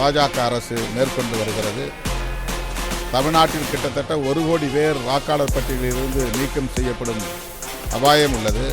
பாஜக அரசு மேற்கொண்டு வருகிறது. தமிழ்நாட்டில் கிட்டத்தட்ட ஒரு கோடி பேர் வாக்காளர் பட்டியலிலிருந்து நீக்கம் செய்யப்படும் அபாயம் உள்ளது.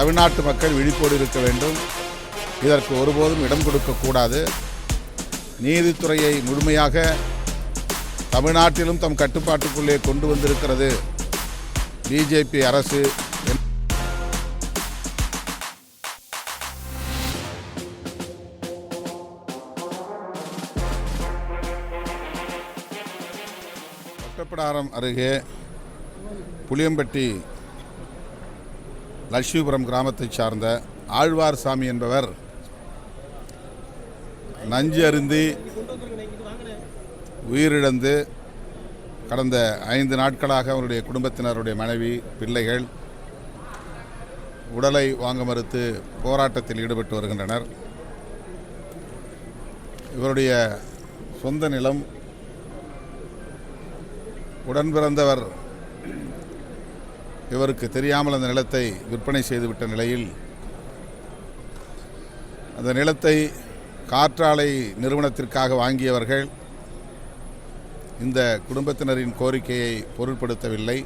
தமிழ்நாட்டு மக்கள் விழிப்போடு இருக்க வேண்டும். இதற்கு ஒருபோதும் இடம் கொடுக்கக்கூடாது நீதித்துறையை முழுமையாக தமிழ்நாட்டிலும் தம் கட்டுப்பாட்டுக்குள்ளே கொண்டு வந்திருக்கிறது. பிஜேபி அரசு ஒட்டப்பிடாரம் அருகே புளியம்பட்டி லட்சுமிபுரம் கிராமத்தைச் சார்ந்த ஆழ்வார் சாமி என்பவர் நஞ்சு அருந்தி உயிரிழந்து கடந்த ஐந்து நாட்களாக அவருடைய குடும்பத்தினருடைய மனைவி பிள்ளைகள் உடலை வாங்க மறுத்து போராட்டத்தில் ஈடுபட்டு வருகின்றனர். இவருடைய சொந்த நிலம் உடன் பிறந்தவர் இவருக்கு தெரியாமல் அந்த நிலத்தை விற்பனை செய்துவிட்ட நிலையில் அந்த நிலத்தை காற்றாலை நிறுவனத்திற்காக வாங்கியவர்கள் இந்த குடும்பத்தினரின் கோரிக்கையை பொருட்படுத்தவில்லை.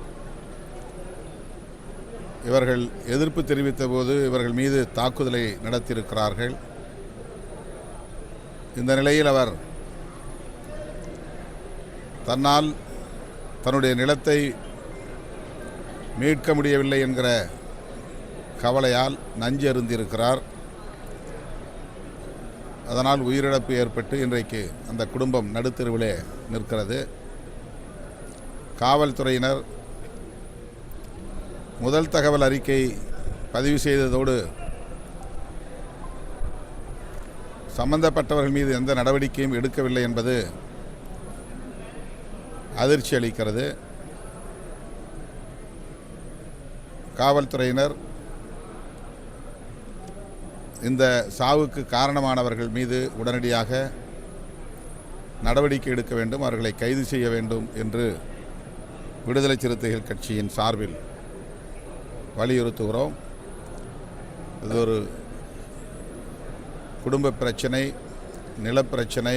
இவர்கள் எதிர்ப்பு தெரிவித்த போது இவர்கள் மீது தாக்குதலை நடத்தியிருக்கிறார்கள். இந்த நிலையில் அவர் தன்னால் தன்னுடைய நிலத்தை மீட்க முடியவில்லை என்கிற கவலையால் நஞ்சு அருந்திருக்கிறார் அதனால் உயிரிழப்பு ஏற்பட்டு இன்றைக்கு அந்த குடும்பம் நடுத்தெருவிலே நிற்கிறது. காவல்துறையினர் முதல் தகவல் அறிக்கை பதிவு செய்ததோடு சம்பந்தப்பட்டவர்கள் மீது எந்த நடவடிக்கையும் எடுக்கவில்லை என்பது அதிர்ச்சி அளிக்கிறது. காவல்துறையினர் இந்த சாவுக்கு காரணமானவர்கள் மீது உடனடியாக நடவடிக்கை எடுக்க வேண்டும் அவர்களை கைது செய்ய வேண்டும் என்று விடுதலை சிறுத்தைகள் கட்சியின் சார்பில் வலியுறுத்துகிறோம். இது ஒரு குடும்ப பிரச்சனை நிலப்பிரச்சனை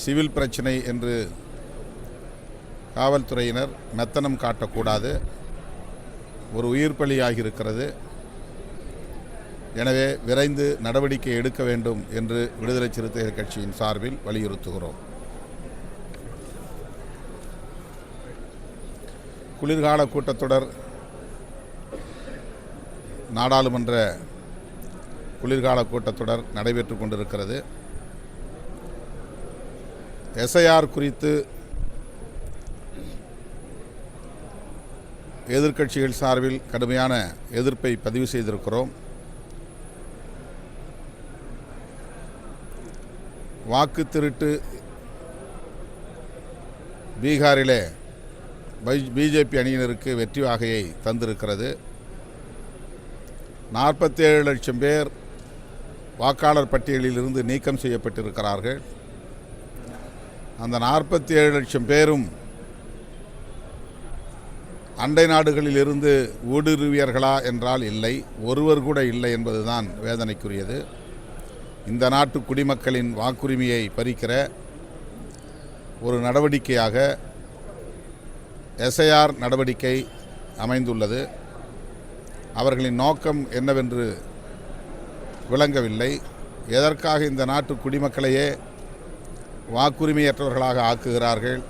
சிவில் பிரச்சனை என்று காவல்துறையினர் மெத்தனம் காட்டக்கூடாது. ஒரு உயிர் பலியாகியிருக்கிறது எனவே விரைந்து நடவடிக்கை எடுக்க வேண்டும் என்று விடுதலை சிறுத்தைகள் கட்சியின் சார்பில் வலியுறுத்துகிறோம். குளிர்கால கூட்டத்தொடர் நாடாளுமன்ற குளிர்கால கூட்டத்தொடர் நடைபெற்று கொண்டிருக்கிறது. எஸ்ஐஆர் குறித்து எதிர்க்கட்சிகள் சார்பில் கடுமையான எதிர்ப்பை பதிவு செய்திருக்கிறோம். வாக்கு திருட்டு பீகாரிலே பிஜேபி அணியினருக்கு வெற்றி வாகையை தந்திருக்கிறது. நாற்பத்தேழு லட்சம் பேர் வாக்காளர் பட்டியலில் இருந்து நீக்கம் செய்யப்பட்டிருக்கிறார்கள். அந்த நாற்பத்தி ஏழு லட்சம் பேரும் அண்டை நாடுகளில் இருந்து ஊடுருவியர்களா என்றால் இல்லை ஒருவர் கூட இல்லை என்பதுதான் வேதனைக்குரியது. இந்த நாட்டு குடிமக்களின் வாக்குரிமையை பறிக்கிற ஒரு நடவடிக்கையாக எஸ்ஐஆர் நடவடிக்கை அமைந்துள்ளது. அவர்களின் நோக்கம் என்னவென்று விளங்கவில்லை. எதற்காக இந்த நாட்டு குடிமக்களையே வாக்குரிமையற்றவர்களாக ஆக்குகிறார்கள்?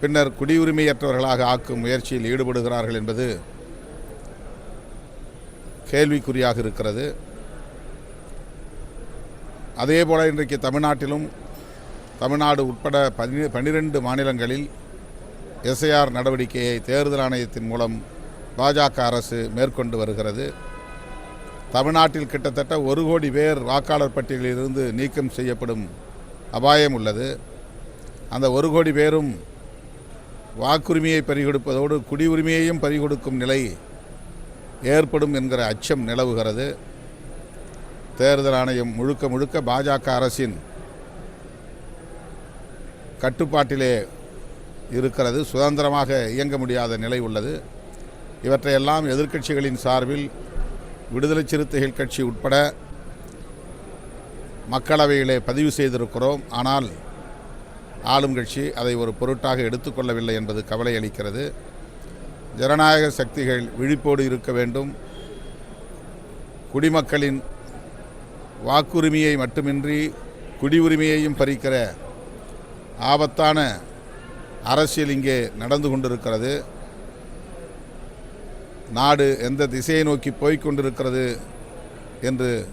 பின்னர் குடியுரிமையற்றவர்களாக ஆக்கும் முயற்சியில் ஈடுபடுகிறார்கள் என்பது கேள்விக்குறியாக இருக்கிறது. அதே போல இன்றைக்கு தமிழ்நாட்டிலும் தமிழ்நாடு உட்பட பனி பன்னிரெண்டு மாநிலங்களில் எஸ்ஐஆர் நடவடிக்கையை தேர்தல் ஆணையத்தின் மூலம் பாஜக அரசு மேற்கொண்டு வருகிறது. தமிழ்நாட்டில் கிட்டத்தட்ட ஒரு கோடி பேர் வாக்காளர் பட்டியலிலிருந்து நீக்கம் செய்யப்படும் அபாயம் உள்ளது. அந்த ஒரு கோடி பேரும் வாக்குரிமையை பறிகொடுப்பதோடு குடியுரிமையையும் பறிகொடுக்கும் நிலை ஏற்படும் என்கிற அச்சம் நிலவுகிறது. தேர்தல் ஆணையம் முழுக்க முழுக்க பாஜக அரசின் கட்டுப்பாட்டிலே இருக்கிறது. சுதந்திரமாக இயங்க முடியாத நிலை உள்ளது. இவற்றையெல்லாம் எதிர்க்கட்சிகளின் சார்பில் விடுதலை சிறுத்தைகள் கட்சி உட்பட மக்களவையிலே பதிவு செய்திருக்கிறோம். ஆனால் ஆளும் கட்சி அதை ஒரு பொருட்டாக எடுத்துக்கொள்ளவில்லை என்பது கவலை அளிக்கிறது. ஜனநாயக சக்திகள் விழிப்போடு இருக்க வேண்டும். குடிமக்களின் வாக்குரிமையை மட்டுமின்றி குடியுரிமையையும் பறிக்கிற ஆபத்தான அரசியல் இங்கே நடந்து கொண்டிருக்கிறது. நாடு எந்த திசையை நோக்கி போய்க் கொண்டிருக்கிறது என்று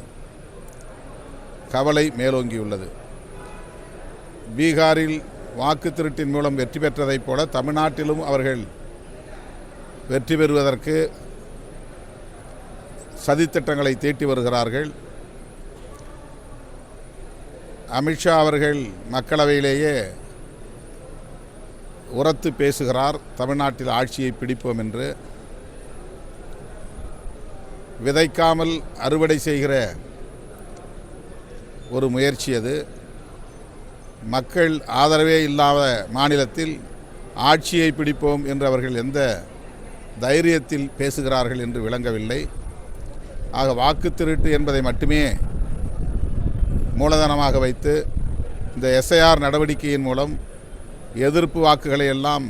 கவலை மேலோங்கியுள்ளது. பீகாரில் வாக்கு திருட்டின் மூலம் வெற்றி பெற்றதைப் போல தமிழ்நாட்டிலும் அவர்கள் வெற்றி பெறுவதற்கு சதித்திட்டங்களை தீட்டி வருகிறார்கள். அமித்ஷா அவர்கள் மக்களவையிலேயே உரத்து பேசுகிறார். தமிழ்நாட்டில் ஆட்சியை பிடிப்போம் என்று. விதைக்காமல் அறுவடை செய்கிற ஒரு முயற்சி அது. மக்கள் ஆதரவே இல்லாத மாநிலத்தில் ஆட்சியை பிடிப்போம் என்று அவர்கள் எந்த தைரியத்தில் பேசுகிறார்கள் என்று விளங்கவில்லை. ஆக வாக்கு திருட்டு என்பதை மட்டுமே மூலதனமாக வைத்து இந்த எஸ்ஐஆர் நடவடிக்கையின் மூலம் எதிர்ப்பு வாக்குகளை எல்லாம்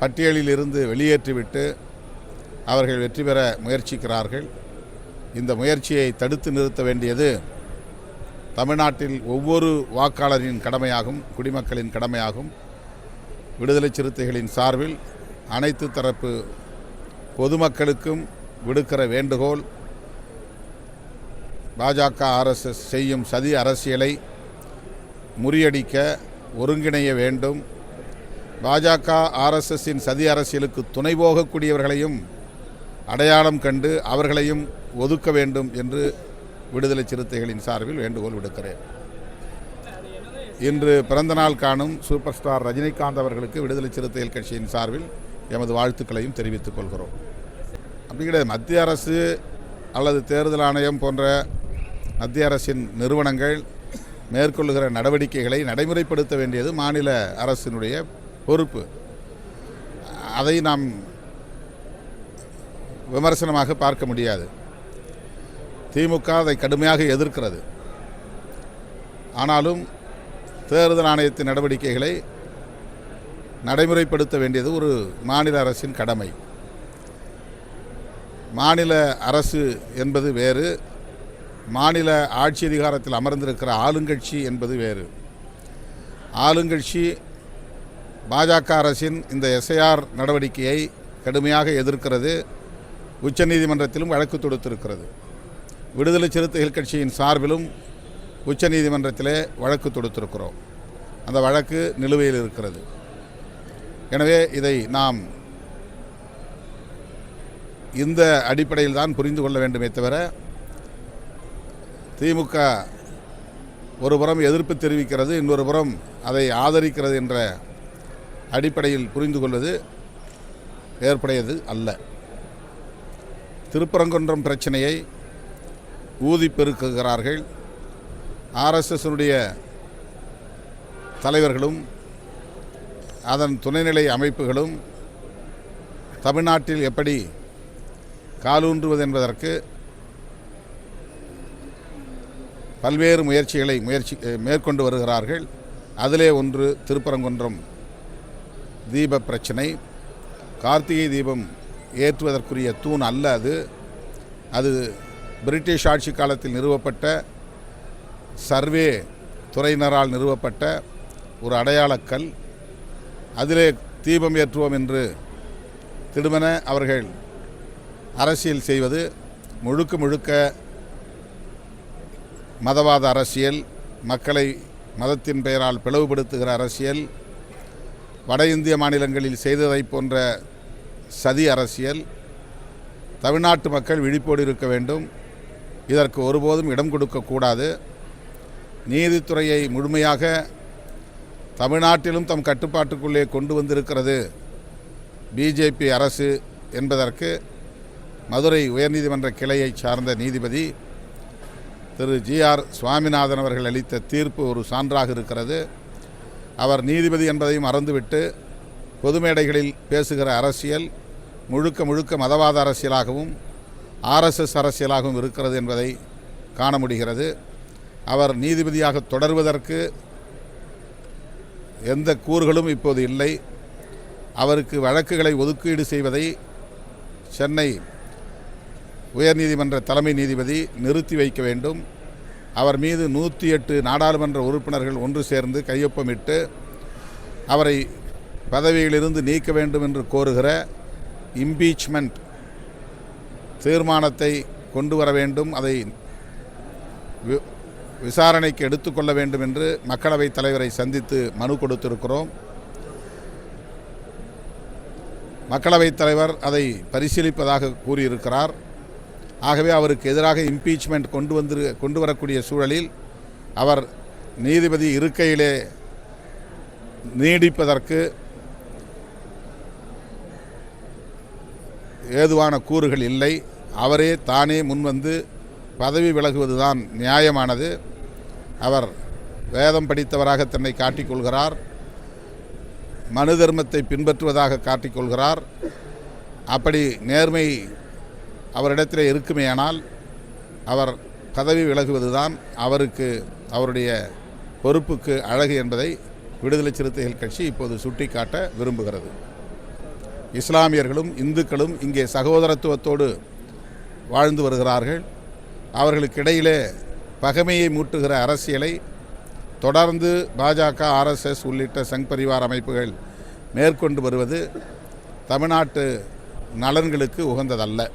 பட்டியலில் இருந்து வெளியேற்றிவிட்டு அவர்கள் வெற்றி பெற முயற்சிக்கிறார்கள். இந்த முயற்சியை தடுத்து நிறுத்த வேண்டியது தமிழ்நாட்டில் ஒவ்வொரு வாக்காளரின் கடமையாகும் குடிமக்களின் கடமையாகும். விடுதலை சிறுத்தைகளின் சார்பில் அனைத்து தரப்பு பொதுமக்களுக்கும் விடுக்கிற வேண்டுகோள் பாஜக ஆர்எஸ்எஸ் செய்யும் சதி அரசியலை முறியடிக்க ஒருங்கிணைய வேண்டும். பாஜக ஆர்எஸ்எஸ்ஸின் சதி அரசியலுக்கு துணை போகக்கூடியவர்களையும் அடையாளம் கண்டு அவர்களையும் ஒதுக்க வேண்டும் என்று விடுதலை சிறுத்தைகளின் சார்பில் வேண்டுகோள் விடுக்கிறேன். இன்று பிறந்தநாள் காணும் சூப்பர் ஸ்டார் ரஜினிகாந்த் அவர்களுக்கு விடுதலை சிறுத்தைகள் கட்சியின் சார்பில் எமது வாழ்த்துக்களையும் தெரிவித்துக் கொள்கிறோம். அப்படி கிடையாது மத்திய அரசு அல்லது தேர்தல் ஆணையம் போன்ற மத்திய அரசின் நிறுவனங்கள் மேற்கொள்ளுகிற நடவடிக்கைகளை நடைமுறைப்படுத்த வேண்டியது மாநில அரசினுடைய பொறுப்பு. அதை நாம் விமர்சனமாக பார்க்க முடியாது. திமுக அதை கடுமையாக எதிர்க்கிறது. ஆனாலும் தேர்தல் ஆணையத்தின் நடவடிக்கைகளை நடைமுறைப்படுத்த வேண்டியது ஒரு மாநில அரசின் கடமை. மாநில அரசு என்பது வேறு மாநில ஆட்சி அதிகாரத்தில் அமர்ந்திருக்கிற ஆளுங்கட்சி என்பது வேறு. ஆளுங்கட்சி பாஜக அரசின் இந்த எஸ்ஐஆர் நடவடிக்கையை கடுமையாக எதிர்க்கிறது உச்சநீதிமன்றத்திலும் வழக்கு தொடுத்திருக்கிறது. விடுதலை சிறுத்தைகள் கட்சியின் சார்பிலும் உச்சநீதிமன்றத்திலே வழக்கு தொடுத்திருக்கிறோம். அந்த வழக்கு நிலுவையில் இருக்கிறது. எனவே இதை நாம் இந்த அடிப்படையில் தான் புரிந்து கொள்ள வேண்டுமே தவிர திமுக ஒரு புறம் எதிர்ப்பு தெரிவிக்கிறது இன்னொரு புறம் அதை ஆதரிக்கிறது என்ற அடிப்படையில் புரிந்து கொள்வது ஏற்புடையது அல்ல. திருப்பரங்குன்றம் பிரச்சனையை ஊதி பெருக்குகிறார்கள் ஆர்எஸ்எஸ்னுடைய தலைவர்களும் அதன் துணைநிலை அமைப்புகளும் தமிழ்நாட்டில் எப்படி காலூன்றுவது என்பதற்கு பல்வேறு முயற்சிகளை முயற்சி மேற்கொண்டு வருகிறார்கள். அதிலே ஒன்று திருப்பரங்குன்றம் தீப பிரச்சனை. கார்த்திகை தீபம் ஏற்றுவதற்குரிய தூண் அல்ல அது. அது பிரிட்டிஷ் ஆட்சி காலத்தில் நிறுவப்பட்ட சர்வே துறையினரால் நிறுவப்பட்ட ஒரு அடையாளக்கல். அதிலே தீபம் ஏற்றுவோம் என்று திடுமென அவர்கள் அரசியல் செய்வது முழுக்க முழுக்க மதவாத அரசியல் மக்களை மதத்தின் பெயரால் பிளவுபடுத்துகிற அரசியல் வட இந்திய மாநிலங்களில் செய்ததைப் போன்ற சதி அரசியல் தமிழ்நாட்டு மக்கள் விழிப்போடு இருக்க வேண்டும். இதற்கு ஒருபோதும் இடம் கொடுக்கக்கூடாது நீதித்துறையை முழுமையாக தமிழ்நாட்டிலும் தம் கட்டுப்பாட்டுக்குள்ளே கொண்டு வந்திருக்கிறது பிஜேபி அரசு என்பதற்கு மதுரை உயர்நீதிமன்ற கிளையை சார்ந்த நீதிபதி திரு ஜிஆர் சுவாமிநாதன் அவர்கள் அளித்த தீர்ப்பு ஒரு சான்றாக இருக்கிறது. அவர் நீதிபதி என்பதையும் மறந்துவிட்டு பொதுமேடைகளில் பேசுகிற அரசியல் முழுக்க முழுக்க மதவாத அரசியலாகவும் ஆர்எஸ்எஸ் அரசியலாகவும் இருக்கிறது என்பதை காண முடிகிறது. அவர் நீதிபதியாக தொடர்வதற்கு எந்த கூறுகளும் இப்போது இல்லை. அவருக்கு வழக்குகளை ஒதுக்கீடு செய்வதை சென்னை உயர்நீதிமன்ற தலைமை நீதிபதி நிறுத்தி வைக்க வேண்டும். அவர் மீது நூற்றி எட்டு நாடாளுமன்ற உறுப்பினர்கள் ஒன்று சேர்ந்து கையொப்பமிட்டு அவரை பதவியிலிருந்து நீக்க வேண்டும் என்று கோருகிற இம்பீச்மெண்ட் தீர்மானத்தை கொண்டு வர வேண்டும் அதை வி- விசாரணைக்கு எடுத்துக்கொள்ள வேண்டும் என்று மக்களவைத் தலைவரை சந்தித்து மனு கொடுத்திருக்கிறோம். மக்களவைத் தலைவர் அதை பரிசீலிப்பதாக கூறியிருக்கிறார். ஆகவே அவருக்கு எதிராக இம்பீச்மெண்ட் கொண்டு வந்து கொண்டு வரக்கூடிய சூழலில் அவர் நீதிபதி இருக்கையிலே நீடிப்பதற்கு ஏதுவான கூறுகள் இல்லை. அவரே தானே முன்வந்து பதவி விலகுவதுதான் நியாயமானது. அவர் வேதம் படித்தவராக தன்னை காட்டிக்கொள்கிறார். மனு தர்மத்தை பின்பற்றுவதாக காட்டிக்கொள்கிறார். அப்படி நேர்மை அவரிடத்தில் இருக்குமேயானால் அவர் பதவி விலகுவதுதான் அவருக்கு அவருடைய பொறுப்புக்கு அழகு என்பதை விடுதலை சிறுத்தைகள் கட்சி இப்போது சுட்டிக்காட்ட விரும்புகிறது. இஸ்லாமியர்களும் இந்துக்களும் இங்கே சகோதரத்துவத்தோடு வாழ்ந்து வருகிறார்கள். அவர்களுக்கிடையிலே பகைமையை மூட்டுகிற அரசியலை தொடர்ந்து பாஜக ஆர்எஸ்எஸ் உள்ளிட்ட சங் பரிவார் அமைப்புகள் மேற்கொண்டு வருவது தமிழ்நாட்டு நலன்களுக்கு உகந்ததல்ல.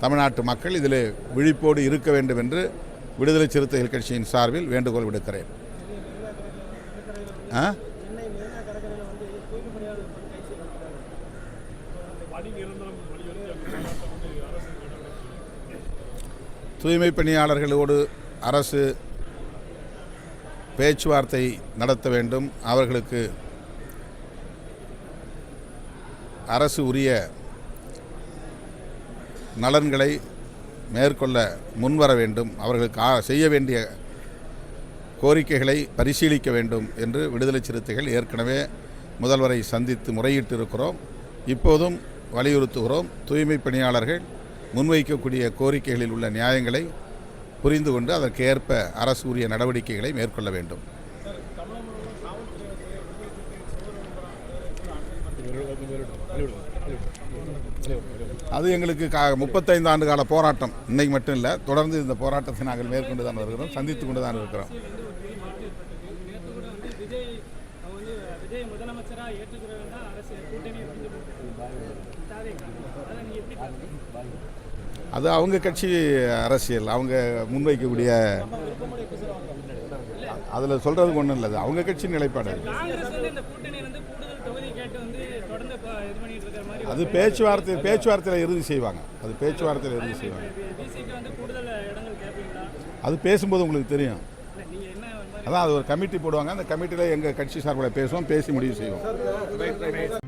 தமிழ்நாட்டு மக்கள் இதில் விழிப்போடு இருக்க வேண்டும் என்று விடுதலை சிறுத்தைகள் கட்சியின் சார்பில் வேண்டுகோள் விடுக்கிறேன். ஆ? தூய்மை பணியாளர்களோடு அரசு பேச்சுவார்த்தை நடத்த வேண்டும். அவர்களுக்கு அரசு உரிய நலன்களை மேற்கொள்ள முன்வர வேண்டும். அவர்களுக்கு செய்ய வேண்டிய கோரிக்கைகளை பரிசீலிக்க வேண்டும் என்று விடுதலை சிறுத்தைகள் ஏற்கனவே முதல்வரை சந்தித்து முறையிட்டிருக்கிறோம். இப்போதும் வலியுறுத்துகிறோம். தூய்மை பணியாளர்கள் முன்வைக்கக்கூடிய கோரிக்கைகளில் உள்ள நியாயங்களை புரிந்து கொண்டு அதற்கேற்ப அரசு உரிய நடவடிக்கைகளை மேற்கொள்ள வேண்டும். அது எங்களுக்கு கா முப்பத்தைந்து ஆண்டு கால போராட்டம். இன்னைக்கு மட்டும் இல்லை தொடர்ந்து இந்த போராட்டத்தை நாங்கள் மேற்கொண்டு தான் வருகிறோம் சந்தித்து கொண்டு தான் இருக்கிறோம் விஜய் முதலமைச்சரா ஏற்றுக்கிறவங்க தான் அரசியல் கூட்டணி வந்து தாவேக்கா அது அவங்க கட்சி அரசியல். அவங்க முன்வைக்கக்கூடிய அதில் சொல்கிறதுக்கு ஒன்றும் இல்லை. அவங்க கட்சி நிலைப்பாடு. அது. பேச்சுவார்த்தை பேச்சுவார்த்தையில் இறுதி செய்வாங்க. அது பேச்சுவார்த்தையில் இறுதி செய்வாங்க. அது பேசும்போது உங்களுக்கு தெரியும். அதான் அது ஒரு கமிட்டி போடுவாங்க. அந்த கமிட்டியில் எங்கள் கட்சி சார்பில் பேசுவோம் பேசி முடிவு செய்வோம்.